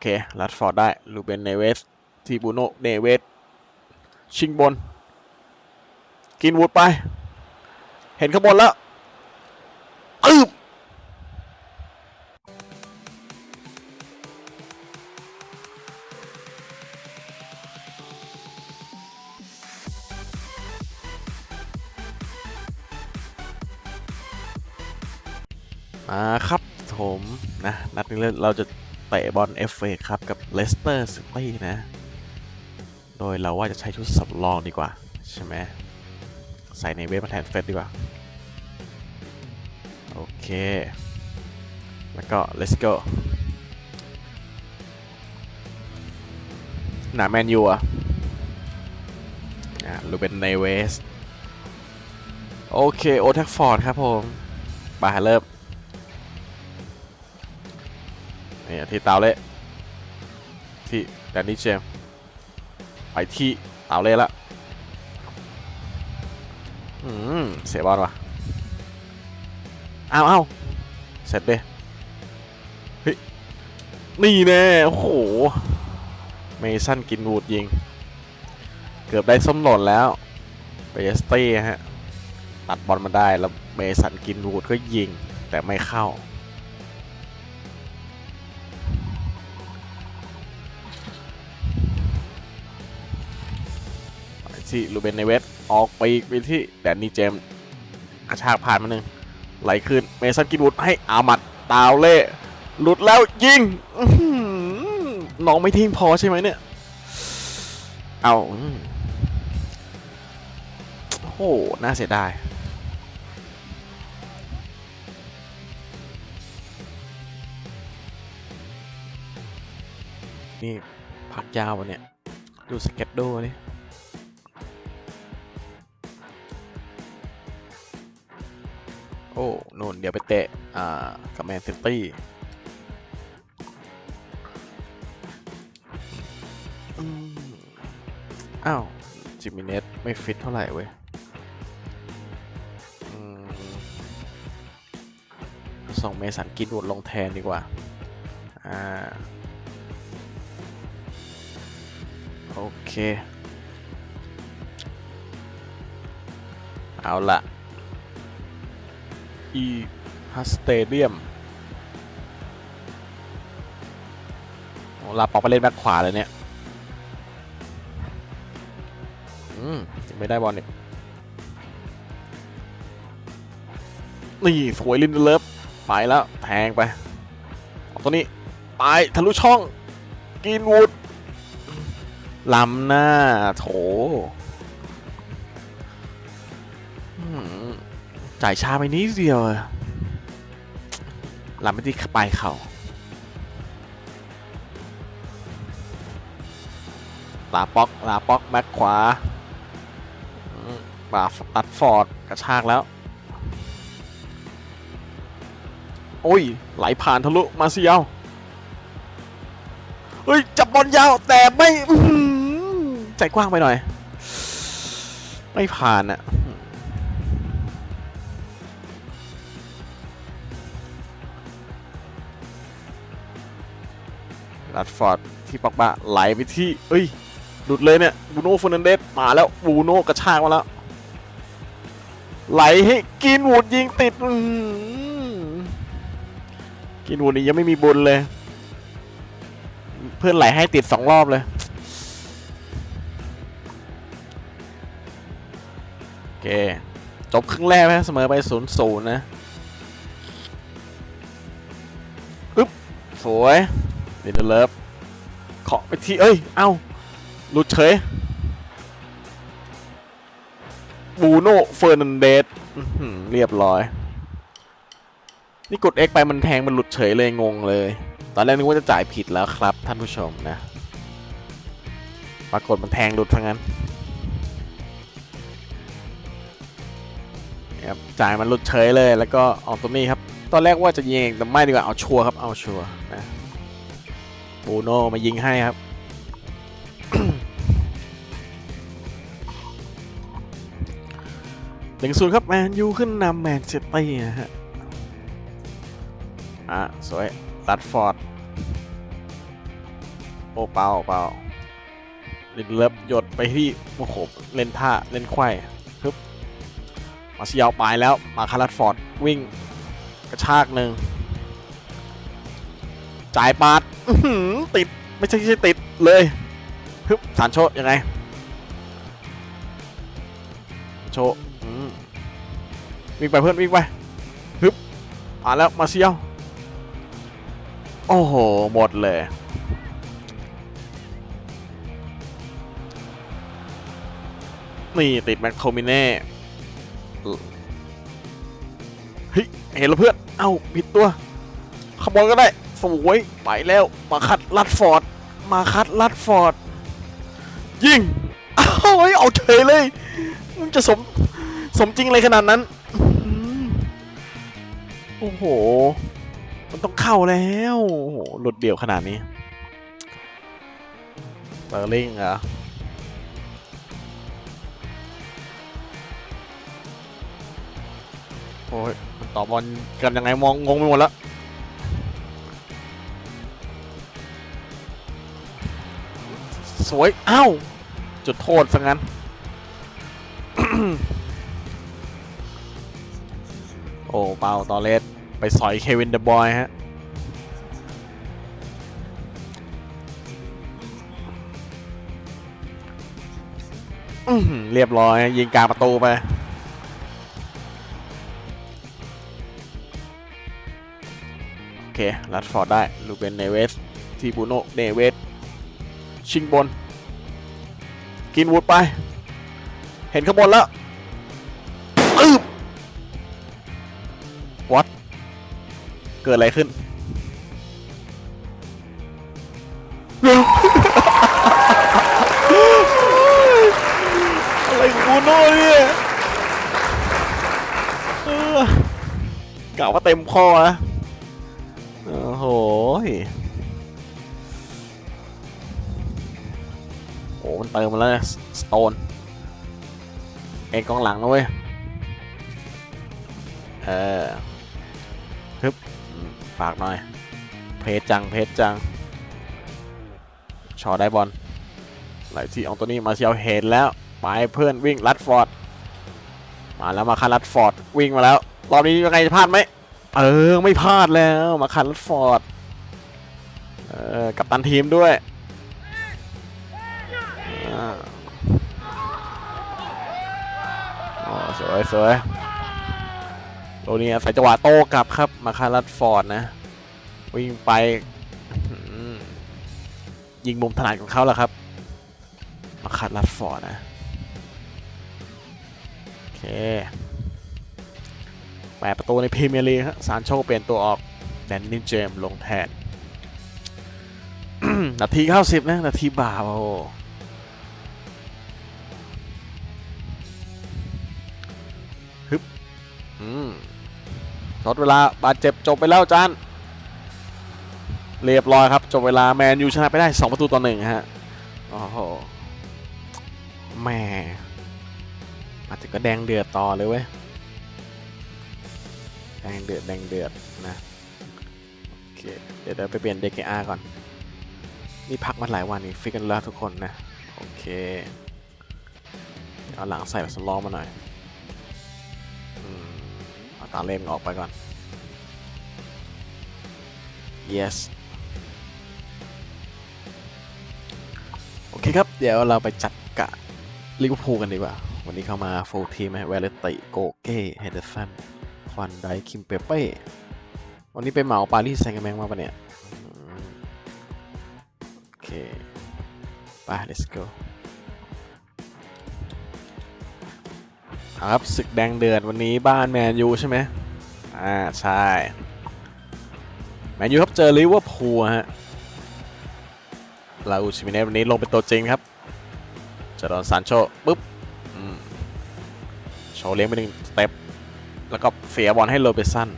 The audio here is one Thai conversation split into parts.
เคลัดฟอร์ดได้ลูเบนเนเวสทีบูโนเนเวสชิงบน กินวูดไป เห็นขางบวนแล้วอึบมาครับผมนะนัดนี้เราจะ เตะบอลเอฟเอครับกับเลสเตอร์ซิตี้นะ โดยเราว่าจะใช้ชุดสำรองดีกว่า ใช่ไหมใส่ในเวฟมาแทนเฟสดีกว่า โอเค แล้วก็ let's go หนาแมนยูอะอะลูเบนเนเวส โอเค โอท็กฟอร์ดครับผมบาเริ่ม ที่เตาเล่ที่แดนนี่เจมไปที่เตาเล่ละอืมเสียบอลว่ะเอาเอาเสร็จเลยเฮ้ยนี่แน่โอ้โหเมสันกินวูดยิง เกือบได้ส้มหล่นแล้วเบสตี้ฮะตัดบอลมาได้แล้วเมสันกินวูดก็ยิงแต่ไม่เข้า ที่ลูเบนเนเวสออกไปไปที่แดนนี่เจมส์กระชากผ่านมาหนึ่งไหลขึ้นเมสันกินวูดให้อามัดตาวเล่หลุดแล้วยิงน้องไม่ทิ้งพอใช่ไหมเนี่ย เอาโอ้โหน่าเสียดายนี่พักยาววะเนี่ย ดูสเก็ตโดนี่ อ้นู่นเดี๋ยวไปเตะ อ่า กับแมนซิตี้อืมอ้าว จิมิเนสไม่ฟิตเท่าไหร่เว้ยส่งเมสันกินวดลงแทนดีกว่า อ่า โอเค เอาละ อีฮัสเตเดียมโอ้ลาปอกไปเล่นแบ็คขวาเลยเนี่ยอืมยังไม่ได้บอลเนี่ยนี่ สวยลินเดเลิฟไปแล้ว แทงไปเอาตัวนี้ ไป ทะลุช่อง กินวูดล้ำหน้า โถ จ่ายช้าไปนิดเดียวอะล้ำไปที่ปลายเข่าลาป๊อกลาป๊อกแบ็คขวาอืมบาตัดฟอร์ดกระชากแล้ว โอ้ย ไหลผ่านทะลุมาเซียวเฮ้ย จับบอลยาว แต่ไม่ใจกว้างไปหน่อย ไม่ผ่านอะ ลัดฟอร์ดที่ปอกบะไหลไปที่เอ้ยหลุดเลยเนี่ยบูโน่ฟอนันเดสมาแล้วบูโน่กระชากมาแล้ว ไหลให้กินวูดยิงติดกินวูดนี่ยังไม่มีบุญเลย เพื่อนไหลให้ติดสองรอบเลย โอเค จบครึ่งแรกนะเสมอไปศูนย์ศูนย์นะ อึ๊บ สวย เดนเลิฟเคาะไปที่เอ้ย เอ้า หลุดเฉย บูโน่เฟอร์นันเดสเรียบร้อย นี่กด X ไปมันแทงมันหลุดเฉยเลยงงเลย ตอนแรกนึกว่าจะจ่ายผิดแล้วครับ ท่านผู้ชมนะ ปรากฏมันแทงหลุดทั้งนั้นครับจ่ายมันหลุดเฉยเลยแล้วก็ออกตัวนี้ครับ ตอนแรกว่าจะยิงแต่ไม่ดีกว่าเอาชัวร์ครับเอาชัวร์นะ บูโน่มายิงให้ครับ หนึ่งศูนย์ครับแมนยูขึ้นนำแมนเชสเตอร์นะฮะ อะ สวยตัดฟอร์ดอ้เปล่าเปล่าลินเลิฟหยดไปที่โอ้โหเล่นท่า เล่นไขว้ปึ๊บมาเซียวไปแล้ว มาคารัดฟอร์ด วิ่ง กระชากหนึ่งจ่ายปาด ติด ไม่ใช่ใช่ติดเลยฮึบสารโชยังไง โชอืมวิ่งไปเพื่อนวิ่งไปฮึบมาแล้วมาเซียว โอ้โห หมดเลยนี่ติดแมคโทมิเน่เฮ้ยเห็นแล้วเพื่อน เอ้าผิดตัว ขโมยก็ได้ สวยไปแล้วมาคัดลัดฟอร์ด มาคัดลัดฟอร์ด ยิงเอ้ยเอาเฉยเลย มันจะสม สมจริงเลยขนาดนั้นอโอ้โห มันต้องเข้าแล้วโอ้โหหลุดเดี่ยวขนาดนี้เบอร์ลิงเหรอโอ้ยมันต่อบอลกันยังไงมองงงไปหมดแล้ว สวย อ้าว จุดโทษซะงั้น โอ้เปาตอเลสไปสอยเควินเดอะบอยฮะ เรียบร้อย ยิงกลางประตูไปโอเคลัดฟอร์ดได้ ลูเบนเนเวส ทีบูโนเนเวส ชิงบน กินวูดไป เห็นข้างบนแล้วอึบวัดเกิดอะไรขึ้นอะไรของบูโน่เนี่ยกล่าวว่าเต็มข้อนะโอ้โห มันเติมมาแล้วสโตนเอ็กองหลังนะเว้ยเออฮึบฝากหน่อย เพจจังเพจจังชอได้บอลไหลที่อองตัวนี้มาเชียวเห็นแล้ว ไปเพื่อนวิ่งลัดฟอร์ด มาแล้วมาคันลัดฟอร์ด วิ่งมาแล้ว รอบนี้ยังไงจะพลาดไหมเออ ไม่พลาดแล้วมาคันลัดฟอร์ด เออกับตันทีมด้วย สวยสวยโรนี้ใส่จังหวะโต้กลับครับมาคารัดฟอร์ดนะ วิ่งไปยิงมุมถนัดของเขาแหละครับมาคารัดฟอร์ดนะโอเคแปดประตูในพรีเมียร์ลีกซานโชเปลี่ยนตัวออกแดนนี่เจมส์ลงแทน นาที90นะ นาทีบาโอ อืมทดเวลาบาดเจ็บจบไปแล้วจานเรียบร้อยครับจบเวลาแมนยูชนะไปได้ 2 ประตูต่อหนึ่งฮะโอ้โหแม่อาจจะก็แดงเดือดต่อเลยเว้ยแดงเดือดแดงเดือดนะโอเคเดี๋ยวเดี๋ยวไปเปลี่ยน DKR ก่อน นี่พักมาหลายวันนี่ฟิกกันแล้วทุกคนนะ โอเค เอาหลังใส่สำรองมาหน่อย ตาเล่มออกไปก่อน yes โอเคครับ เดี๋ยวเราไปจัดกะลิเวอร์พูลกันดีกว่า วันนี้เข้ามาฟูลทีมเวลเลติโกเก้เฮเดอร์สันฟันไดคิมเปเป้ วันนี้ไปเหมาปารีสแซงต์แมงมาปะเนี่ย โอเค ไป let's go ครับศึกแดงเดือดวันนี้บ้านแมนยูใช่ไหมอ่าใช่แมนยูครับเจอลิเวอร์พูลฮะลาอูชิมิเนสวันนี้ลงเป็นตัวจริงครับจอรอนซานโชปุ๊บโชว์เลี้ยงไปหนึ่งสเต็ปแล้วก็เสียบอลให้โรเบสัน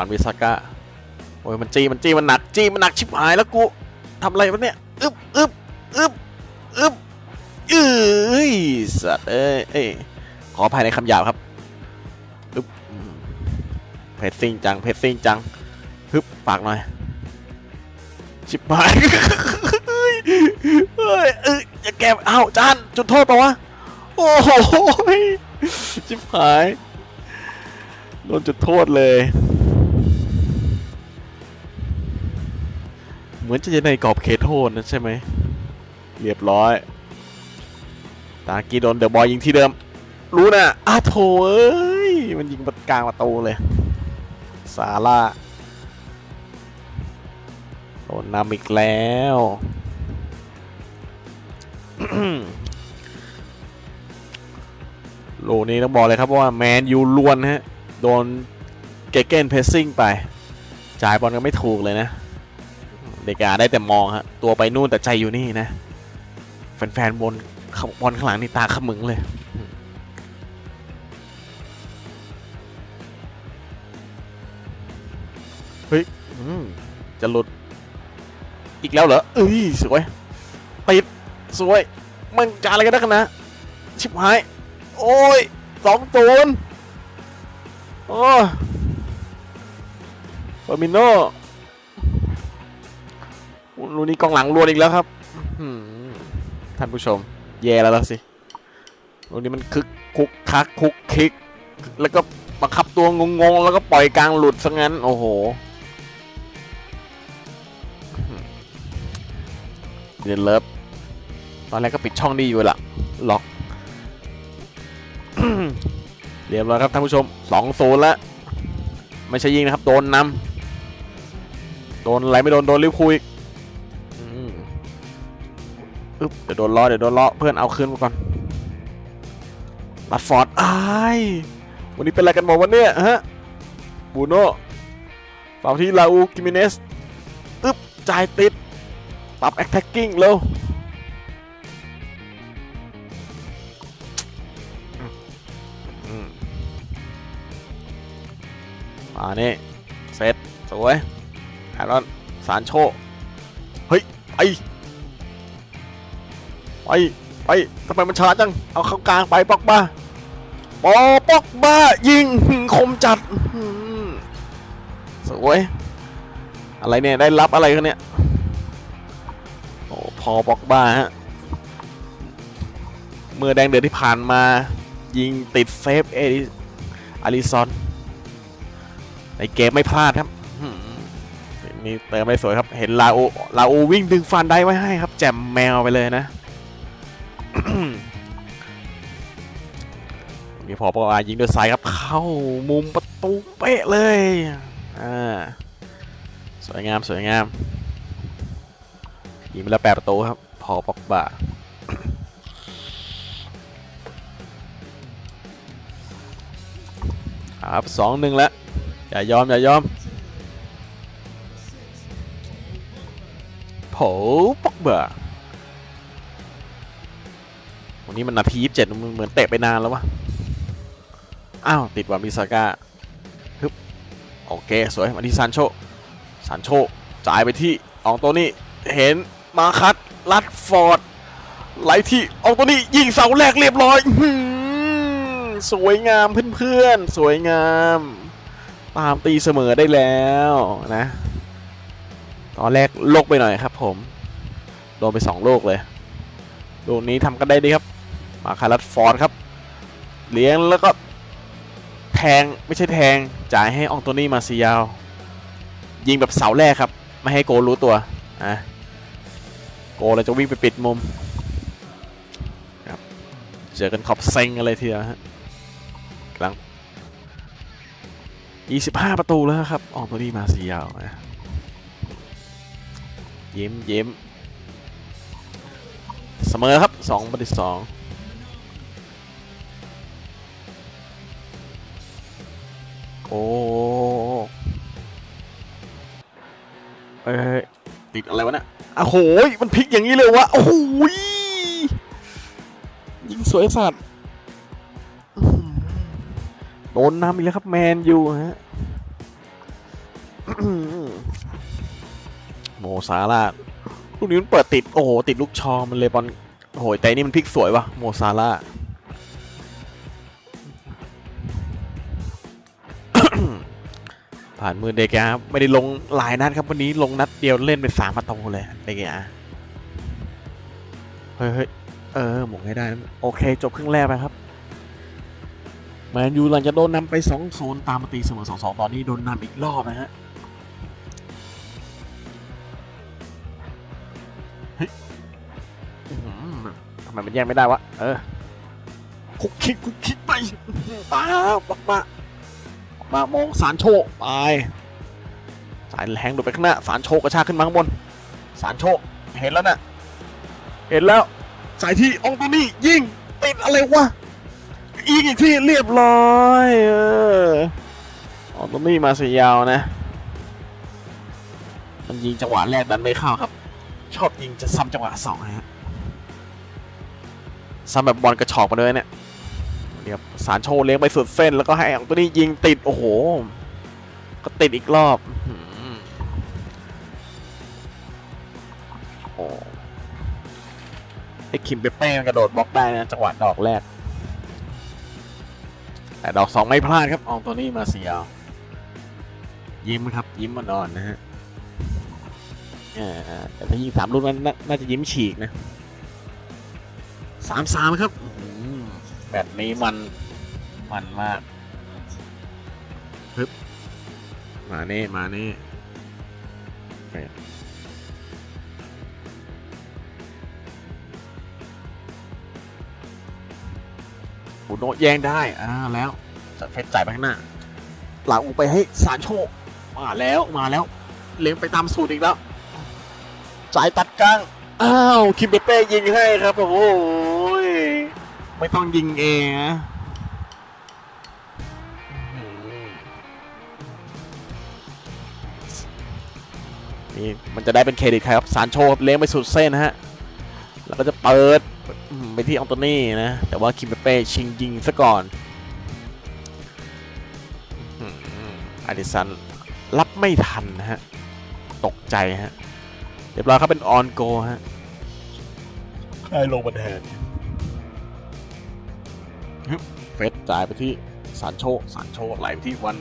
านวิซาก้าโอ้ยมันจี้มันจี้มันหนักจี้มันหนักชิบหายแล้วกูทำอะไรวะเนี่ยอึบอึบอึบอึบเอ้ยสัตว์เอ้ยขออภัยในคำหยาบครับอึบเพจซิงจังเพจซิงจังฮึบฝากหน่อยชิบหายเฮ้ยเอ้ยเอ้ยอย่าแกเอ้าจานจุดโทษปะวะโอ้โหชิบหายโดนจุดโทษเลย เหมือนจะในกรอบเขตโทษนะใช่ไหม เรียบร้อย ตากีโดนเดอะบอยยิงที่เดิม รู้นะอ้าโถเอ้ย มันยิงประกลางประตูเลย ซาร่าโดนนำอีกแล้วโลนี้ต้องบอกเลยครับว่าแมนยูล้วนฮะ โดนเกเกนเพสซิ่งไป จ่ายบอลก็ไม่ถูกเลยนะ เดกาได้แต่มองฮะตัวไปนู่นแต่ใจอยู่นี่นะ แฟนๆบนบอลข้างหลังนี่ตาขมึงเลยเฮ้ยจะหลุด อีกแล้วเหรอเอ้ยสวยติดสวย มันจะอะไรกันนักนะ ชิบหาย โอ้ยสองศูนย์โอ้เฟอร์มิโน ลูนี้กองหลังรวนอีกแล้วครับท่านผู้ชม แย่แล้วล่ะสิลูนี้มันคึกคุกคักคุกคิก แล้วก็บังคับตัวงงๆ แล้วก็ปล่อยกลางหลุดซะงั้น โอ้โหเดนเลิฟตอนแรกก็ปิดช่องดีอยู่ละล็อกเรียบร้อยครับท่านผู้ชมสองโซนแล้ว ไม่ใช่ยิงนะครับ โดนนำโดนอะไรไม่โดน โดนริ้วคุยอืม อึ๊บเดี๋ยวโดนล้อเดี๋ยวโดนล้อเพื่อนเอาคืนมาก่อนลัดฟอร์ดอ้ายวันนี้เป็นอะไรกันหมดวันเนี้ยฮะบูโน่เฝ้าที่ลาอูกิมิเนสอึ๊บจ่ายติดปรับแอคแท็กกิ้งเร็วมมานี่เสร็จสวยแอรอนสารโช เฮ้ยไป ไปไปทำไมมันช้าจัง เอาเข้ากลางไปปอกบ้าปอปอกบ้ายิงคมจัดสวยอะไรเนี่ยได้รับอะไรกันเนี่ยโอ้พอปอกบ้าฮะเมื่อแดงเดือดที่ผ่านมา ยิงติดเซฟเอริอาริซอนในเกมไม่พลาดครับนี่เติมไปสวยครับ เห็นลาโอลาโอวิ่งดึงฟันได้ไว้ให้ครับ แจมแมวไปเลยนะ มีพอปอายิงด้วยซ้ายครับ เข้ามุมประตูเป๊ะเลย อ่า สวยงามสวยงาม ยิงไปแล้วแปดประตูครับ พอปอกบาครับสองหนึ่งแล้ว อย่ายอม อย่ายอมโผปอกเบอร์ นี้มันนาทียี่สิบเจ็ดมันเหมือนเตะไปนานแล้ววะ อ้าว ติดว่ามิซาก้าฮึบโอเค สวย มาที่ซานโชซานโชจ่ายไปที่อองโตนี่ เห็นมาคัตลัดฟอร์ด ไหลที่อองโตนี่ยิงเสาแรกเรียบร้อยสวยงามเพื่อนๆ สวยงาม ตามตีเสมอได้แล้วนะ ตอนแรกโลกไปหน่อยครับผม โดนไปสองโลกเลยลูกนี้ทำกันได้ดีครับ มาคารัตฟอร์ดครับ เลี้ยงแล้วก็แทงไม่ใช่แทงจ่ายให้อองโตนี่มาซียาว ยิงแบบเสาแรกครับ ไม่ให้โกรู้ตัวอะโกเลยจะวิ่งไปปิดมุมครับเจอกันขอบเซ็งกันเลยทีเดียวฮะกลัง 25 ประตูแล้วครับออกตัวนี้มาซียาวนะยิ้มยิ้มเสมอครับ2ประตู2 โอ้เอ้ยติดอะไรวะเนี่ยอ้าวโหยมันพลิกอย่างนี้เลยวะ โอ้โหยยิงสวยสัตว์อื้อหือโดนนำอีกแล้วครับแมนยูฮะโมซาร่าลูกนี้มันเปิดติด โอ้โห ติดลูกชอมันเลยบอลโอ้ยแต่นี่มันพลิกสวยวะโมซาร่า ผ่านมือเดกาครับไม่ได้ลงหลายนัดครับวันนี้ลงนัดเดียวเล่นไปสามประตูเลยเดกาเฮ้ยเฮ้ยเออหมงให้ได้ โอเค จบครึ่งแรกไปครับแมนยูหลังจากโดนนำไป2อศูนย์ตามมาตีเสมอ2 2ตอนนี้โดนนำอีกรอบนะฮะทำไมมันแย่งไม่ได้วะ เออคุกคิกคุกคิกไปป้าบักมา มามองสารโชคไปสายแหงดูไปข้างหน้าสารโชคกระชากขึ้นมาข้างบนสารโชคเห็นแล้วนะเห็นแล้วสายที่องตัวนี้ยิงติดอะไรวะอีกอีกที่เรียบร้อยเออองตัวนี้มาสียยาวนะ มันยิงจังหวะแรกดันไม่เข้าครับ ชอบยิงจะซ้ำจังหวะสองนะฮะซ้ำแบบบอลกระชอกมาเลยเนี่ย เดี๋ยวสารโชว์เลี้ยงไปสุดเส้น แล้วก็ให้อังตัวนี้ยิงติด โอ้โห ก็ติดอีกรอบโอ้ไอ้คิมเปเป้มันกระโดดบล็อกได้นะจังหวะดอกแรก แต่ดอกสองไม่พลาดครับอองตัวนี้มาเสียยิ้มครับ ยิ้มมานอนนะฮะแต่ถ้ายิงสามลูกนั้นน่าจะยิ้มฉีกนะสามสามครับอื้อหือ แบบนี้มันมันมากฮึบมาเน่มาเน่เฟดบูโนแย่งได้อ่าแล้วจะเฟดจ่ายไปข้างหน้าหลังอูไปให้สารโชคมาแล้วมาแล้ว เลี้ยงไปตามสูตรอีกแล้วจ่ายตัดกลาง อ้าว คิมเบเป้ยิงให้ครับ โอ้โห ไม่ต้องยิงเองนะนี่มันจะได้เป็นเครดิตใครครับซานโชครับเลี้ยงไปสุดเส้นนะฮะ แล้วก็จะเปิดอืมไปที่อองโตนี่นะ แต่ว่าคิมเบเป้ชิงยิงซะก่อนอืมอดิสันรับไม่ทันนะฮะ ตกใจฮะ เรียบร้อยครับเป็นออนโกฮะใครลงมาแทน เฟสจ่ายไปที่สารโชสารโชไหลไปที่วัน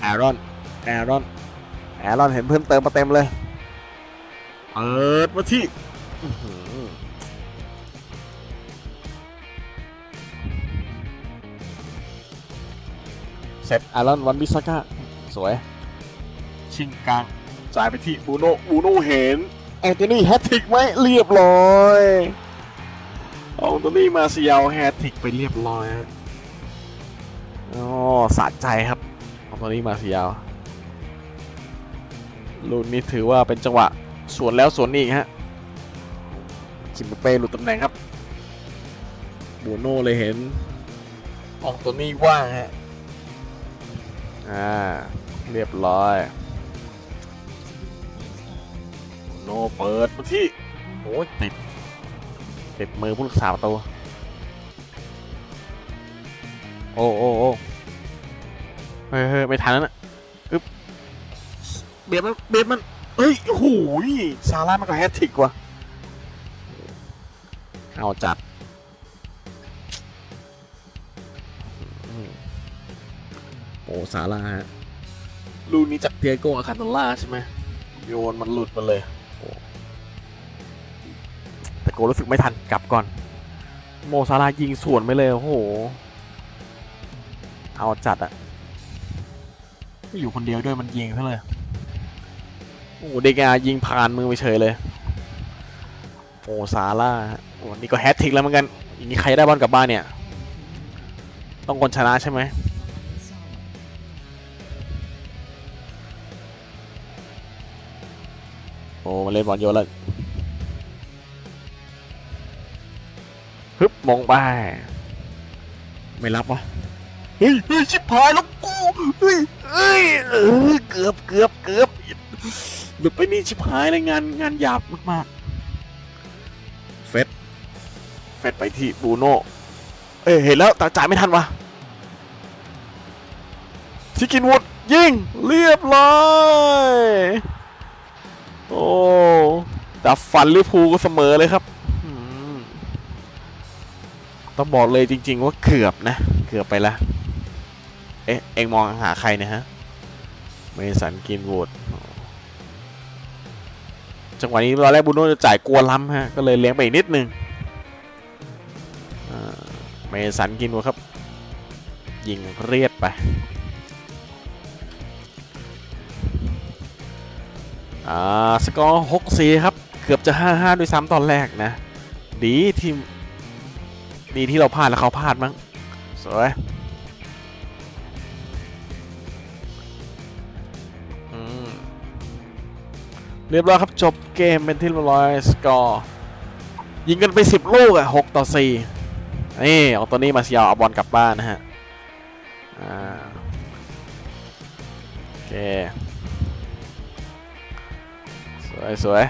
แอรอนแอรอนแอรอนเห็นเพิ่มเติมมาเต็มเลยเปิดมาที่เสร็จแอรอนวันบิสก้าสวย ชิงกลางจ่ายไปที่บูโน่บูโน่เห็นแอนโทนีแฮตทริกไหมเรียบร้อยแอนโทนีมาเซียลแฮตทริกไปเรียบร้อยฮะ อ๋อสะใจครับของตัวนี้มาเสียาวลูกนี้ถือว่าเป็นจังหวะสวนแล้วสวนอีกฮะคิมเป้หลุดตำแหน่งครับบูโน่เลยเห็น อองตัวนี้ว่างฮะอ่าเรียบร้อยบูโน่เปิดมาที่โอ้ยติดติดมือผู้รักษาประตู โอ้โอ้โอ้เฮ้ยเฮ้ยไม่ทันแล้วนะอึ๊บเบียดมันเบียดมันเฮ้ยโอ้โหยซาร่ามันก็แฮตทริกว่ะเอาจัดอืมโอ้ซาร่าฮะลูกนี้จากเตียโกอาคาโนล่าใช่ไหมโยนมันหลุดมาเลยโอ้แต่โกรู้สึกไม่ทันกลับก่อน โมซาร่ายิงสวนไปเลยโอ้โห เอาจัดอะอยู่คนเดียวด้วยมันยิงซะเลยโอ้เดกายิงผ่านมือไปเฉยเลย โอ้ซาร่าโอ้นี่ก็แฮตทิกแล้วเหมือนกันอย่างนี้ใครได้บอลกลับบ้านเนี่ย ต้องคนชนะใช่ไหมโอ้มาเล่นบอลโยนแล้วฮึบมองไป ไม่รับวะ เฮ้ยเฮ้ยชิบหายแล้วกูเฮ้ยเฮ้ยเออเกือบเกือบเกือบหลุดไปนี่ชิบหายเลยงานงานหยาบมากๆเฟดเฟดไปที่บูโน่เอ้ยเห็นแล้วแต่จ่ายไม่ทันวะทิกินวูดยิงเรียบร้อยโอ้ดับฟันลิเวอร์พูลก็เสมอเลยครับอืมต้องบอกเลยจริง ๆ ว่าเกือบนะ เกือบไปละ เอ๊ะเอ็งมองหาใครเนะฮะ เมสันกินวูดจังหวะนี้ตอนแรกบูโน่จะจ่ายกลัวล้ำฮะ ก็เลยเลี้ยงไปอีกนิดนึงเมสันกินวูดครับ ยิงเรียดไปอ่าสกอร์6 4ครับ เกือบจะ5-5ด้วยซ้ำตอนแรกนะ ดีที่ดีที่เราพลาดแล้วเขาพลาดมั้งสวย เรียบร้อยครับจบเกมเป็นที่เรียบร้อยสกอร์ยิงกันไป 10 ลูกอะ6ต่อ4นี่เอาตัวนี้มาเสียเอาบอลกลับบ้านนะฮะอ่าโอเค สวยสวย